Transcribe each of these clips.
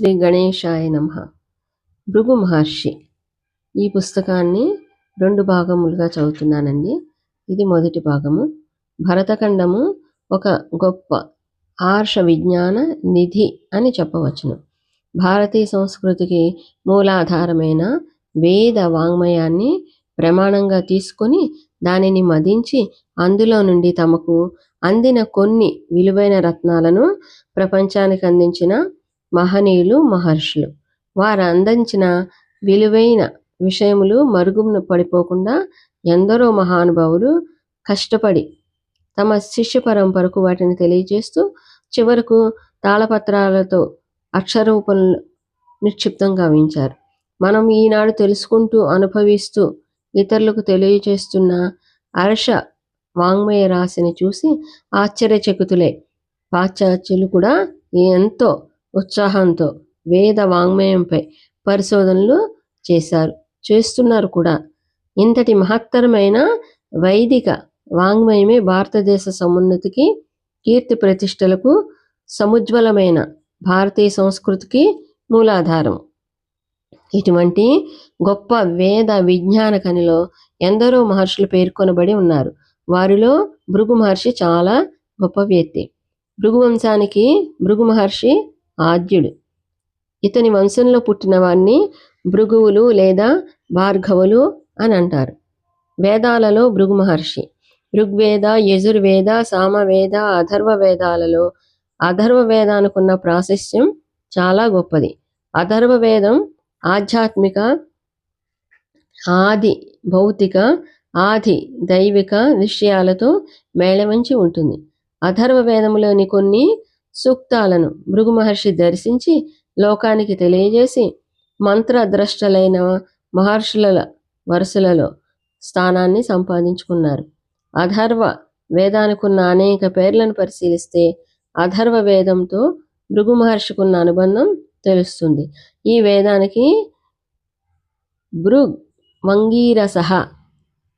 శ్రీ గణేశాయ నమ. భృగు మహర్షి ఈ పుస్తకాన్ని రెండు భాగములుగా చదువుతున్నానండి. ఇది మొదటి భాగము. భరతఖండము ఒక గొప్ప ఆర్ష విజ్ఞాన నిధి అని చెప్పవచ్చును. భారతీయ సంస్కృతికి మూలాధారమైన వేద వాంగ్మయాన్ని ప్రమాణంగా తీసుకొని దానిని మదించి అందులో నుండి తమకు అందిన కొన్ని విలువైన రత్నాలను ప్రపంచానికి అందించిన మహనీయులు మహర్షులు. వారు అందించిన విలువైన విషయములు మరుగున పడిపోకుండా ఎందరో మహానుభావులు కష్టపడి తమ శిష్య పరంపరకు వాటిని తెలియజేస్తూ చివరకు తాళపత్రాలతో అక్షరూపంలో నిక్షిప్తం గావించారు. మనం ఈనాడు తెలుసుకుంటూ అనుభవిస్తూ ఇతరులకు తెలియజేస్తున్న అర్ష వాంగ్మయ రాశిని చూసి ఆశ్చర్యచకితులే. పాశ్చాత్యులు కూడా ఎంతో ఉత్సాహంతో వేద వాంగ్మయంపై పరిశోధనలు చేశారు. చేస్తున్నారు కూడా. ఇంతటి మహత్తరమైన వైదిక వాంగ్మయమే భారతదేశ సమున్నతికి కీర్తి ప్రతిష్టలకు సముజ్వలమైన భారతీయ సంస్కృతికి మూలాధారం. ఇటువంటి గొప్ప వేద విజ్ఞాన కనిలో ఎందరో మహర్షులు పేర్కొనబడి ఉన్నారు. వారిలో భృగు మహర్షి చాలా గొప్ప వ్యక్తి. భృగు వంశానికి భృగు మహర్షి ఆద్యుడు. ఇతని వంశంలో పుట్టిన వారిని భృగువులు లేదా భార్గవులు అని అంటారు. వేదాలలో భృగు మహర్షి ఋగ్వేద యజుర్వేద సామవేద అథర్వ వేదాలలో అథర్వ వేదానికి ఉన్న ప్రాశస్యం చాలా గొప్పది. అథర్వ వేదం ఆధ్యాత్మిక ఆది భౌతిక ఆది దైవిక విషయాలతో మేళవంచి ఉంటుంది. అథర్వ వేదములోని కొన్ని సూక్తాలను భృగు మహర్షి దర్శించి లోకానికి తెలియజేసి మంత్రద్రష్టలైన మహర్షుల వరుసలలో స్థానాన్ని సంపాదించుకున్నారు. అధర్వ వేదానికున్న అనేక పేర్లను పరిశీలిస్తే అధర్వ వేదంతో భృగు మహర్షికున్న అనుబంధం తెలుస్తుంది. ఈ వేదానికి భృగ్ మంగీరసహ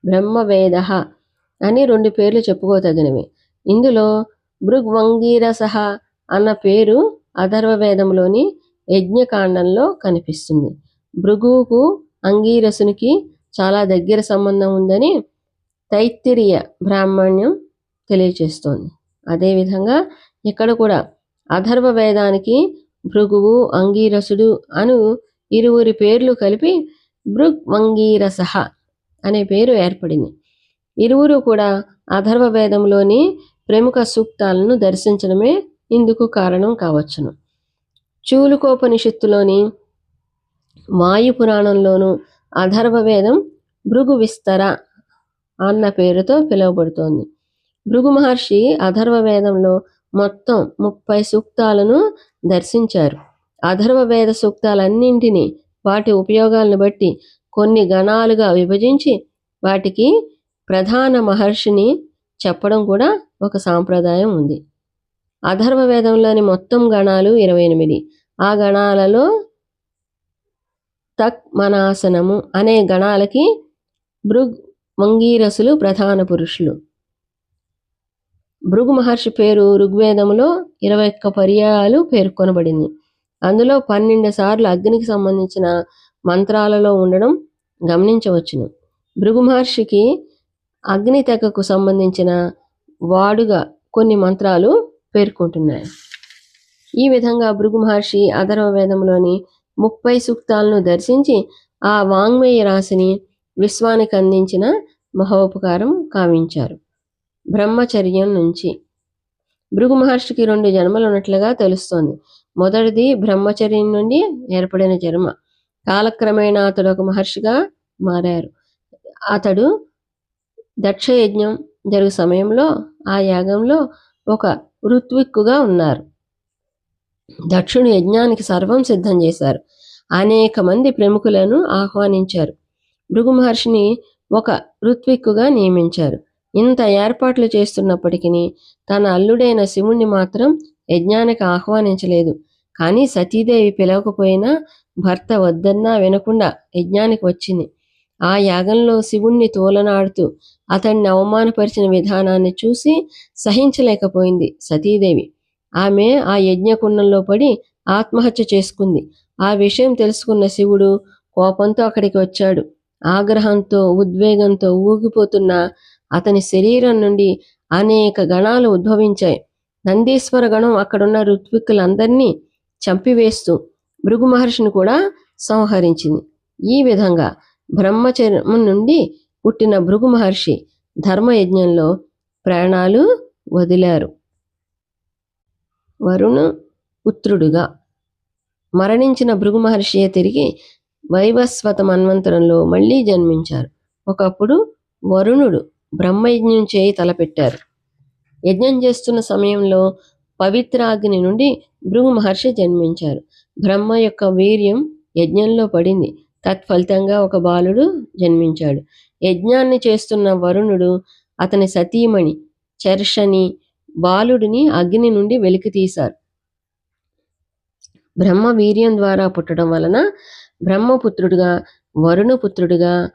బ్రహ్మవేద అని రెండు పేర్లు చెప్పుకోదగినవి. ఇందులో భృగ్ వంగీరసహ అన్న పేరు అథర్వ వేదంలోని యజ్ఞకాండంలో కనిపిస్తుంది. భృగువుకు అంగీరసునికి చాలా దగ్గర సంబంధం ఉందని తైత్తిరియ బ్రాహ్మణ్యం తెలియచేస్తోంది. అదేవిధంగా ఇక్కడ కూడా అథర్వ వేదానికి భృగువు అంగీరసుడు అను ఇరువురి పేర్లు కలిపి భృగ్ వంగీరసహ అనే పేరు ఏర్పడింది. ఇరువురు కూడా అథర్వ వేదంలోని ప్రముఖ సూక్తాలను దర్శించడమే ఇందుకు కారణం కావచ్చును. చూలుకోపనిషత్తులోని వాయు పురాణంలోనూ అథర్వ వేదం భృగు విస్తర అన్న పేరుతో పిలువబడుతోంది. భృగు మహర్షి అధర్వవేదంలో మొత్తం ముప్పై సూక్తాలను దర్శించారు. అధర్వవేద సూక్తాలన్నింటినీ వాటి ఉపయోగాలను బట్టి కొన్ని గణాలుగా విభజించి వాటికి ప్రధాన మహర్షిని చెప్పడం కూడా ఒక సాంప్రదాయం ఉంది. అథర్వ వేదంలోని మొత్తం గణాలు ఇరవై ఎనిమిది. ఆ గణాలలో తక్ మనాసనము అనే గణాలకి భృగ్ మంగీరసులు ప్రధాన పురుషులు. భృగు మహర్షి పేరు ఋగ్వేదములో ఇరవై ఒక్క పర్యాలు పేర్కొనబడింది. అందులో పన్నెండు సార్లు అగ్నికి సంబంధించిన మంత్రాలలో ఉండడం గమనించవచ్చును. భృగు మహర్షికి అగ్ని తెగకు సంబంధించిన వాడుగా కొన్ని మంత్రాలు పేర్కొంటున్నాయి. ఈ విధంగా భృగు మహర్షి అధర్వ వేదంలోని ముప్పై సూక్తాలను దర్శించి ఆ వాంగ్మయ రాశిని విశ్వానికి అందించిన మహోపకారం కావించారు. బ్రహ్మచర్యం నుంచి. భృగు మహర్షికి రెండు జన్మలు ఉన్నట్లుగా తెలుస్తోంది. మొదటిది బ్రహ్మచర్యం నుండి ఏర్పడిన జన్మ. కాలక్రమేణా అతడు ఒక మహర్షిగా మారారు. అతడు దక్షయజ్ఞం జరుగు సమయంలో ఆ యాగంలో ఒక ఋత్విక్కుగా ఉన్నారు. దక్షుడు యజ్ఞానికి సర్వం సిద్ధం చేశారు. అనేక మంది ప్రముఖులను ఆహ్వానించారు. భృగు మహర్షిని ఒక ఋత్విక్కుగా నియమించారు. ఇంత ఏర్పాట్లు చేస్తున్నప్పటికీ తన అల్లుడైన శివుణ్ణి మాత్రం యజ్ఞానికి ఆహ్వానించలేదు. కానీ సతీదేవి పిలవకపోయినా భర్త వద్దన్నా వినకుండా యజ్ఞానికి వచ్చింది. ఆ యాగంలో శివుణ్ణి తోలనాడుతూ అతన్ని అవమానపరిచిన విధానాన్ని చూసి సహించలేకపోయింది సతీదేవి. ఆమె ఆ యజ్ఞకుండంలో పడి ఆత్మహత్య చేసుకుంది. ఆ విషయం తెలుసుకున్న శివుడు కోపంతో అక్కడికి వచ్చాడు. ఆగ్రహంతో ఉద్వేగంతో ఊగిపోతున్న అతని శరీరం నుండి అనేక గణాలు ఉద్భవించాయి. నందీశ్వర గణం అక్కడున్న ఋత్విక్కులందరినీ చంపివేస్తూ భృగు మహర్షిని కూడా సంహరించింది. ఈ విధంగా బ్రహ్మచర్మం నుండి పుట్టిన భృగు మహర్షి ధర్మయజ్ఞంలో ప్రాణాలు వదిలారు. వరుణు పుత్రుడుగా మరణించిన భృగు మహర్షియే తిరిగి వైవస్వత మన్వంతరంలో మళ్ళీ జన్మించారు. ఒకప్పుడు వరుణుడు బ్రహ్మయజ్ఞం చేయి తలపెట్టారు. యజ్ఞం చేస్తున్న సమయంలో పవిత్రాగ్ని నుండి భృగు మహర్షి జన్మించారు. బ్రహ్మ యొక్క వీర్యం యజ్ఞంలో పడింది. తత్ఫలితంగా ఒక బాలుడు జన్మించాడు. యజ్ఞాన్ని చేస్తున్న వరుణుడు అతని సతీమణి చర్షని బాలుడిని అగ్ని నుండి వెలికి తీశారు. బ్రహ్మ వీర్యం ద్వారా పుట్టడం వలన బ్రహ్మపుత్రుడుగా వరుణపుత్రుడుగా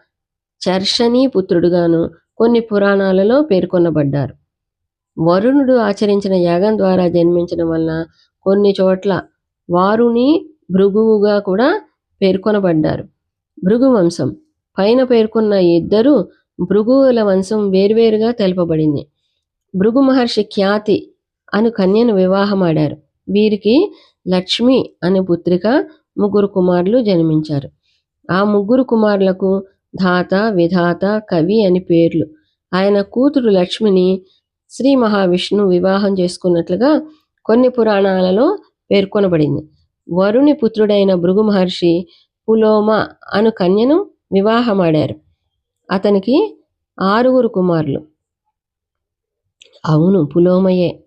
చర్షని పుత్రుడుగాను కొన్ని పురాణాలలో పేర్కొనబడ్డారు. వరుణుడు ఆచరించిన యాగం ద్వారా జన్మించడం వలన కొన్ని చోట్ల వారుని భృగువుగా కూడా పేర్కొనబడ్డారు. భృగు వంశం పైన పేర్కొన్న ఇద్దరు భృగువుల వంశం వేర్వేరుగా తెలుపబడింది. భృగు మహర్షి ఖ్యాతి అను కన్యను వివాహమాడారు. వీరికి లక్ష్మి అనే పుత్రిక ముగ్గురు కుమారులు జన్మించారు. ఆ ముగ్గురు కుమారులకు ధాత విధాత కవి అని పేర్లు. ఆయన కూతురు లక్ష్మిని శ్రీ మహావిష్ణు వివాహం చేసుకున్నట్లుగా కొన్ని పురాణాలలో పేర్కొనబడింది. వరుణి పుత్రుడైన భృగు మహర్షి పులోమ అను కన్యను వివాహమాడారు. అతనికి ఆరుగురు కుమారులు. అవును పులోమయే.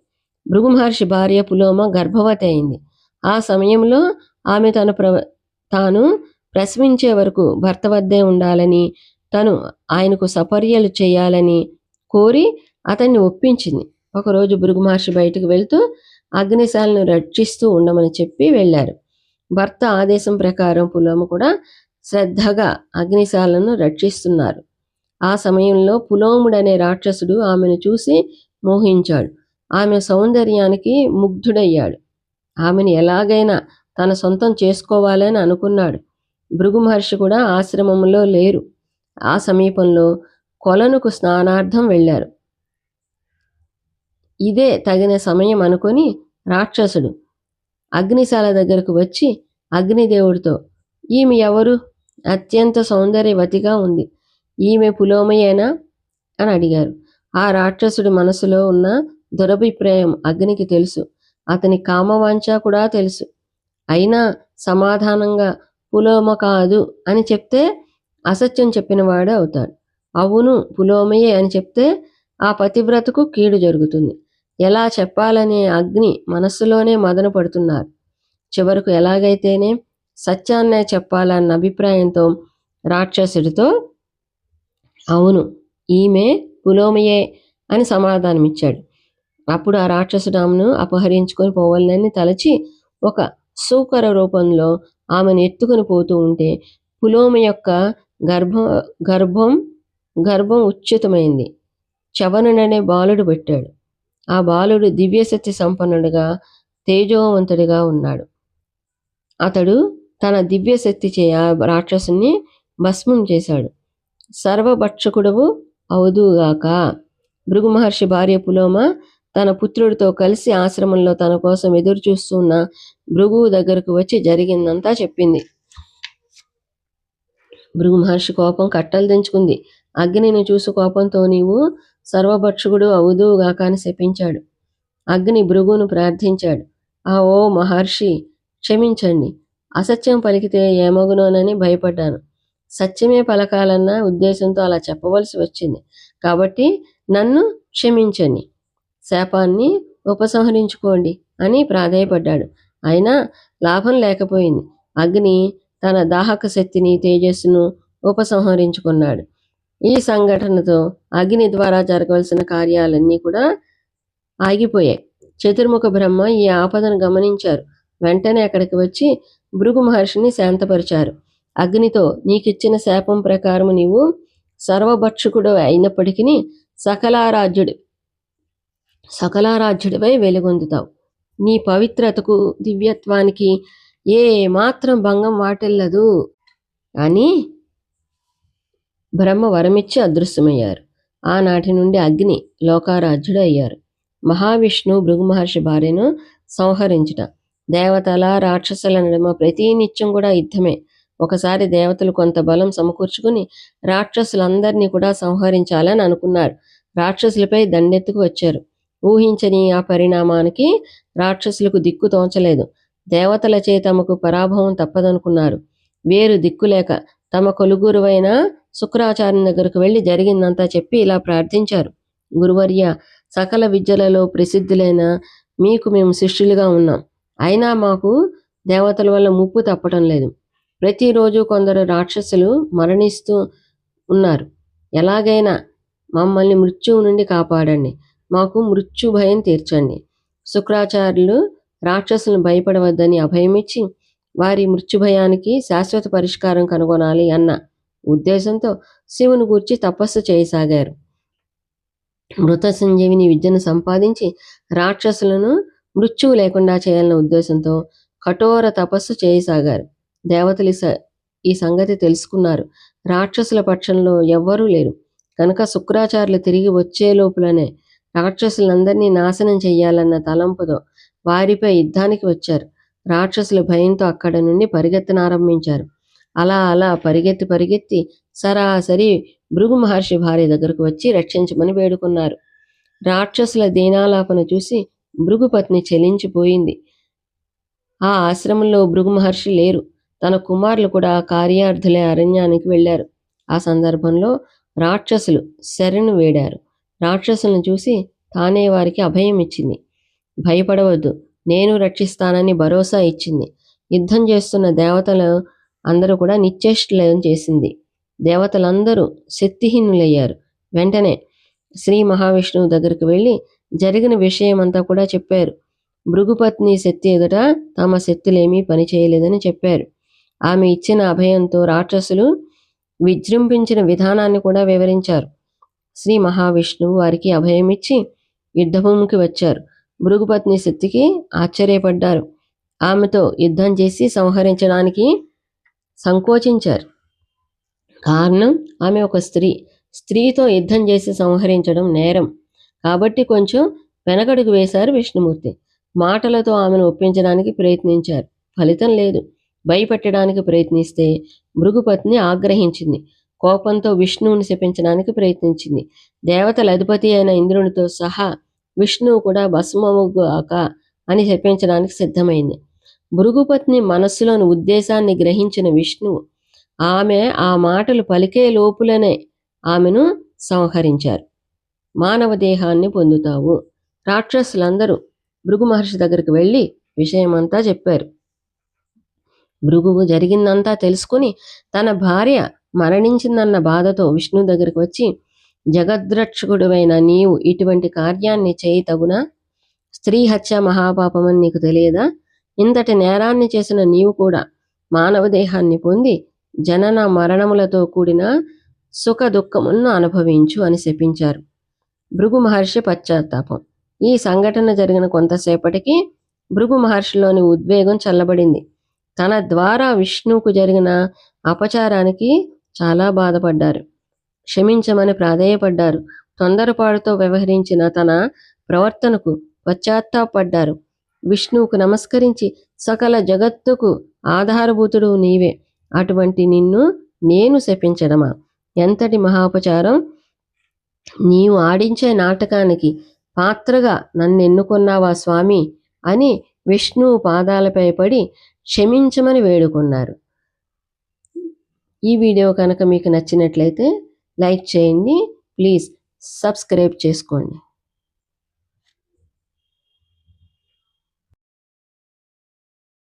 భృగు మహర్షి భార్య పులోమ గర్భవతి అయింది. ఆ సమయంలో ఆమె తన ప్ర తాను ప్రసవించే వరకు భర్త వద్దే ఉండాలని తను ఆయనకు సపర్యలు చేయాలని కోరి అతన్ని ఒప్పించింది. ఒకరోజు భృగు మహర్షి బయటకు వెళ్తూ అగ్నిశాలను రక్షిస్తూ ఉండమని చెప్పి వెళ్ళారు. భర్త ఆదేశం ప్రకారం పులోమ కూడా శ్రద్ధగా అగ్నిశాలను రక్షిస్తున్నారు. ఆ సమయంలో పులోముడనే రాక్షసుడు ఆమెను చూసి మోహించాడు. ఆమె సౌందర్యానికి ముగ్ధుడయ్యాడు. ఆమెను ఎలాగైనా తన సొంతం చేసుకోవాలని అనుకున్నాడు. భృగు మహర్షి కూడా ఆశ్రమంలో లేరు. ఆ సమీపంలో కొలనుకు స్నానార్థం వెళ్ళారు. ఇదే తగిన సమయం అనుకొని రాక్షసుడు అగ్నిశాల దగ్గరకు వచ్చి అగ్నిదేవుడితో ఈమె ఎవరు? అత్యంత సౌందర్యవతిగా ఉంది. ఈమె పులోమయేనా? అని అడిగారు. ఆ రాక్షసుడి మనసులో ఉన్న దురభిప్రాయం అగ్నికి తెలుసు. అతని కామవాంఛ కూడా తెలుసు. అయినా సమాధానంగా పులోమ కాదు అని చెప్తే అసత్యం చెప్పినవాడు అవుతాడు. అవును పులోమయే అని చెప్తే ఆ పతివ్రతకు కీడు జరుగుతుంది. ఎలా చెప్పాలనే అగ్ని మనస్సులోనే మదన పడుతున్నారు. చివరకు ఎలాగైతేనే సత్యాన్నే చెప్పాలన్న అభిప్రాయంతో రాక్షసుడితో అవును ఈమె పులోమయే అని సమాధానమిచ్చాడు. అప్పుడు ఆ రాక్షసుడు ఆమెను అపహరించుకొని పోవాలని తలచి ఒక సూకర రూపంలో ఆమెను ఎత్తుకుని పోతూ ఉంటే పులోమ యొక్క గర్భ గర్భం గర్భం ఉచితమైంది చవనుడనే బాలుడు పెట్టాడు. ఆ బాలుడు దివ్యశక్తి సంపన్నుడిగా తేజోవంతుడిగా ఉన్నాడు. అతడు తన దివ్యశక్తి చేయ రాక్షసుని భస్మం చేశాడు. సర్వభక్షకుడవు అవుదుగాక భృగు మహర్షి భార్య పులోమ తన పుత్రుడితో కలిసి ఆశ్రమంలో తన కోసం ఎదురు చూస్తున్న భృగువు దగ్గరకు వచ్చి జరిగిందంతా చెప్పింది. భృగు మహర్షి కోపం కట్టలు దించుకుంది. అగ్నిని చూసి కోపంతో నీవు సర్వభక్షకుడు అవుదువుగాక అని శపించాడు. అగ్ని భృగును ప్రార్థించాడు. ఆ ఓ మహర్షి క్షమించండి అసత్యం పలికితే ఏమగునోనని భయపడ్డాను. సత్యమే పలకాలన్న ఉద్దేశంతో అలా చెప్పవలసి వచ్చింది. కాబట్టి నన్ను క్షమించండి శాపాన్ని ఉపసంహరించుకోండి అని ప్రాధేయపడ్డాడు. అయినా లాభం లేకపోయింది. అగ్ని తన దాహక శక్తిని తేజస్సును ఉపసంహరించుకున్నాడు. ఈ సంఘటనతో అగ్ని ద్వారా జరగవలసిన కార్యాలన్నీ కూడా ఆగిపోయాయి. చతుర్ముఖ బ్రహ్మ ఈ ఆపదను గమనించారు. వెంటనే అక్కడికి వచ్చి భృగు మహర్షిని శాంతపరిచారు. అగ్నితో నీకిచ్చిన శాపం ప్రకారం నీవు సర్వభక్షకుడు అయినప్పటికీ సకలారాజ్యుడి సకలారాజ్యుడిపై వెలుగొందుతావు. నీ పవిత్రతకు దివ్యత్వానికి ఏ మాత్రం భంగం వాటిల్లదు అని బ్రహ్మ వరమిచ్చి అదృశ్యమయ్యారు ఆనాటి నుండి అగ్ని లోకారాధ్యుడు అయ్యారు మహావిష్ణు భృగు మహర్షి భార్యను సంహరించుట. దేవతల రాక్షసుల నడుమ ప్రతి నిత్యం కూడా యుద్ధమే. ఒకసారి దేవతలు కొంత బలం సమకూర్చుకుని రాక్షసులందరినీ కూడా సంహరించాలని అనుకున్నారు. రాక్షసులపై దండెత్తుకు వచ్చారు. ఊహించని ఆ పరిణామానికి రాక్షసులకు దిక్కు తోచలేదు. దేవతలచే తమకు పరాభవం తప్పదనుకున్నారు. వేరు దిక్కులేక తమ కొలుగురువైన శుక్రాచార్యం దగ్గరకు వెళ్ళి జరిగిందంతా చెప్పి ఇలా ప్రార్థించారు. గురువర్య సకల విద్యలలో ప్రసిద్ధులైన మీకు మేము శిష్యులుగా ఉన్నాం. అయినా మాకు దేవతల వల్ల ముప్పు తప్పటం లేదు. ప్రతిరోజు కొందరు రాక్షసులు మరణిస్తూ ఉన్నారు. ఎలాగైనా మమ్మల్ని మృత్యువు నుండి కాపాడండి. మాకు మృత్యు భయం తీర్చండి. శుక్రాచార్యులు రాక్షసులను భయపడవద్దని అభయమిచ్చి వారి మృత్యుభయానికి శాశ్వత పరిష్కారం కనుగొనాలి అన్న ఉద్దేశంతో శివుని గూర్చి తపస్సు చేయసాగారు. మృత సంజీవిని విద్యను సంపాదించి రాక్షసులను మృత్యువు లేకుండా చేయాలన్న ఉద్దేశంతో కఠోర తపస్సు చేయసాగారు. దేవతలు ఈ సంగతి తెలుసుకున్నారు. రాక్షసుల పక్షంలో ఎవ్వరూ లేరు. కనుక శుక్రాచార్యులు తిరిగి వచ్చే లోపులనే రాక్షసులందరినీ నాశనం చేయాలన్న తలంపుతో వారిపై యుద్ధానికి వచ్చారు. రాక్షసుల భయంతో అక్కడ నుండి పరిగెత్తనారంభించారు అలా అలా పరిగెత్తి పరిగెత్తి సరాసరి భృగు మహర్షి భార్య దగ్గరకు వచ్చి రక్షించమని వేడుకున్నారు. రాక్షసుల దీనాలాపన చూసి భృగుపత్ని చెలించిపోయింది. ఆ ఆశ్రమంలో భృగు మహర్షి లేరు. తన కుమారులు కూడా కార్యార్థులే అరణ్యానికి వెళ్ళారు. ఆ సందర్భంలో రాక్షసులు శరణు వేడారు. రాక్షసులను చూసి తానే వారికి అభయం ఇచ్చింది భయపడవద్దు. నేను రక్షిస్తానని భరోసా ఇచ్చింది. యుద్ధం చేస్తున్న దేవతలు అందరూ కూడా నిశ్చేష్టం చేసింది. దేవతలందరూ శక్తిహీనులయ్యారు. వెంటనే శ్రీ మహావిష్ణువు దగ్గరికి వెళ్ళి జరిగిన విషయమంతా కూడా చెప్పారు. భృగుపత్ని శక్తి ఎదుట తమ శక్తులేమీ పనిచేయలేదని చెప్పారు. ఆమె ఇచ్చిన అభయంతో రాక్షసులు విజృంభించిన విధానాన్ని కూడా వివరించారు. శ్రీ మహావిష్ణువు వారికి అభయమిచ్చి యుద్ధభూమికి వచ్చారు. భృగుపత్ని శక్తికి ఆశ్చర్యపడ్డారు. ఆమెతో యుద్ధం చేసి సంహరించడానికి సంకోచించారు. కారణం ఆమె ఒక స్త్రీ. స్త్రీతో యుద్ధం చేసి సంహరించడం నేరం. కాబట్టి కొంచెం వెనకడుగు వేశారు విష్ణుమూర్తి. మాటలతో ఆమెను ఒప్పించడానికి ప్రయత్నించారు. ఫలితం లేదు. భయపెట్టడానికి ప్రయత్నిస్తే మృగుపత్ని ఆగ్రహించింది. కోపంతో విష్ణువుని శపించడానికి ప్రయత్నించింది. దేవతల అధిపతి అయిన ఇంద్రునితో సహా విష్ణువు కూడా భస్మముగాక అని శపించడానికి సిద్ధమైంది. భృగుపత్ని మనస్సులోని ఉద్దేశాన్ని గ్రహించిన విష్ణువు ఆమె ఆ మాటలు పలికే లోపులనే ఆమెను సంహరించారు. మానవ దేహాన్ని పొందుతావు. రాక్షసులందరూ భృగు మహర్షి దగ్గరికి వెళ్ళి విషయమంతా చెప్పారు. భృగువు జరిగిందంతా తెలుసుకుని తన భార్య మరణించిందన్న బాధతో విష్ణు దగ్గరికి వచ్చి జగద్రక్షకుడువైన నీవు ఇటువంటి కార్యాన్ని చేయి తగునా స్త్రీ హత్య మహాపాపమని నీకు తెలియదా? ఇంతటి నేరాన్ని చేసిన నీవు కూడా మానవ దేహాన్ని పొంది జనన మరణములతో కూడిన సుఖ దుఃఖములను అనుభవించు అని శపించారు. భృగు మహర్షి పశ్చాత్తాపం. ఈ సంఘటన జరిగిన కొంతసేపటికి భృగు మహర్షిలోని ఉద్వేగం చల్లబడింది. తన ద్వారా విష్ణువుకు జరిగిన అపచారానికి చాలా బాధపడ్డారు. క్షమించమని ప్రాధేయపడ్డారు. తొందరపాటుతో వ్యవహరించిన తన ప్రవర్తనకు పశ్చాత్తాపడ్డారు. విష్ణువుకు నమస్కరించి సకల జగత్తుకు ఆధారభూతుడు నీవే. అటువంటి నిన్ను నేను శపించడమా? ఎంతటి మహాపచారం? నీవు ఆడించే నాటకానికి పాత్రగా నన్ను ఎన్నుకున్నావా స్వామి? అని విష్ణువు పాదాలపై పడి క్షమించమని వేడుకున్నారు. ఈ వీడియో కనుక మీకు నచ్చినట్లయితే లైక్ చేయండి. ప్లీజ్ సబ్స్క్రైబ్ చేసుకోండి.